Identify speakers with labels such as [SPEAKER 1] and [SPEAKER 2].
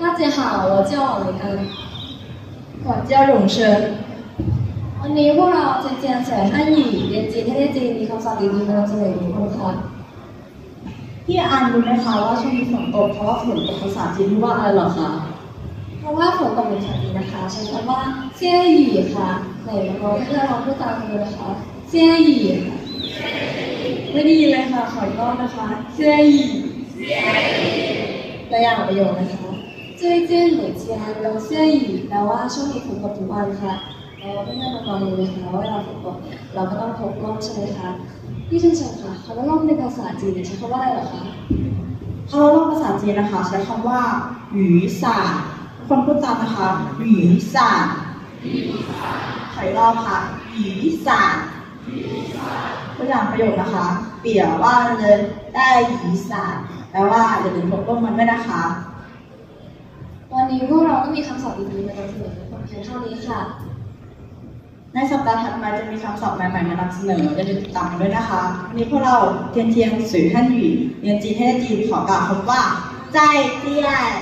[SPEAKER 1] 大家好，我叫王雷恩。
[SPEAKER 2] 我叫永生
[SPEAKER 1] วันนี้พวกเราจะเจียนเฉินอันหยี่เรียนจีนให้ได้จีนมีคำศัพท์ดีๆมานำเสนอทุกคนค่ะ
[SPEAKER 2] พี่อันรู้ไหมคะว่าช่วงนี้ฝนตกเพราะว่าฝนตกภาษาจีนที่ว่าอะไรเหรอคะ
[SPEAKER 1] เพราะว่าฝนตกในภาษาจีนนะคะ ใช้คำว่าเซี่ยหยี่ค่ะไหนลองให้เราพูดตามกันดูนะคะเซี่ยหยี่ค่ะ
[SPEAKER 2] ไม่ได้ยินเลยค่ะ ขออีกรอบนะคะเจ้ย
[SPEAKER 1] ตัวอย่างประโยคนะคะเจ้ยเจ้หมืเจียนเราเจ้ยแปลว่าช่วงนี้ฝนตกทุกวันค่ะแล้วไม่อน่น้องๆรู้เลยค่ะว่าเราฝนตกเราก็ต้องพกร่มใช่ไหมคะพี่เชื่นชมค่ะคำว่าร่มในภาษาจีนใช้คำว่าอะไรหรอคะ
[SPEAKER 2] คำว่าร่มภาษาจีนนะคะใช้คำว่าหยูซ่าคนพูดตามนะคะหวีสาขออีกรอบค่ะหยิ่งซ่า ตัวอย่างประโยคนะคะ เปี่ยว่าเลยได้หยีสานแปลว่าอย่าลืมพกร่มมันด้วยนะคะ
[SPEAKER 1] วันนี้พวกเราก็มีคำศัพท์ดีๆมานำเสนอทุกคนเพียงเท่านี้ค่ะ
[SPEAKER 2] ในสัปดาห์ถัดมาจะมีคำศัพท์ใหม่ๆมานำเสนออย่าลืมติดตามกันด้วยนะคะ วันนี้พวกเราเทียนเทียงสื่อท่านหยีเรียนจีนให้ได้จีนขอกล่าวคำว่า ใจเจียน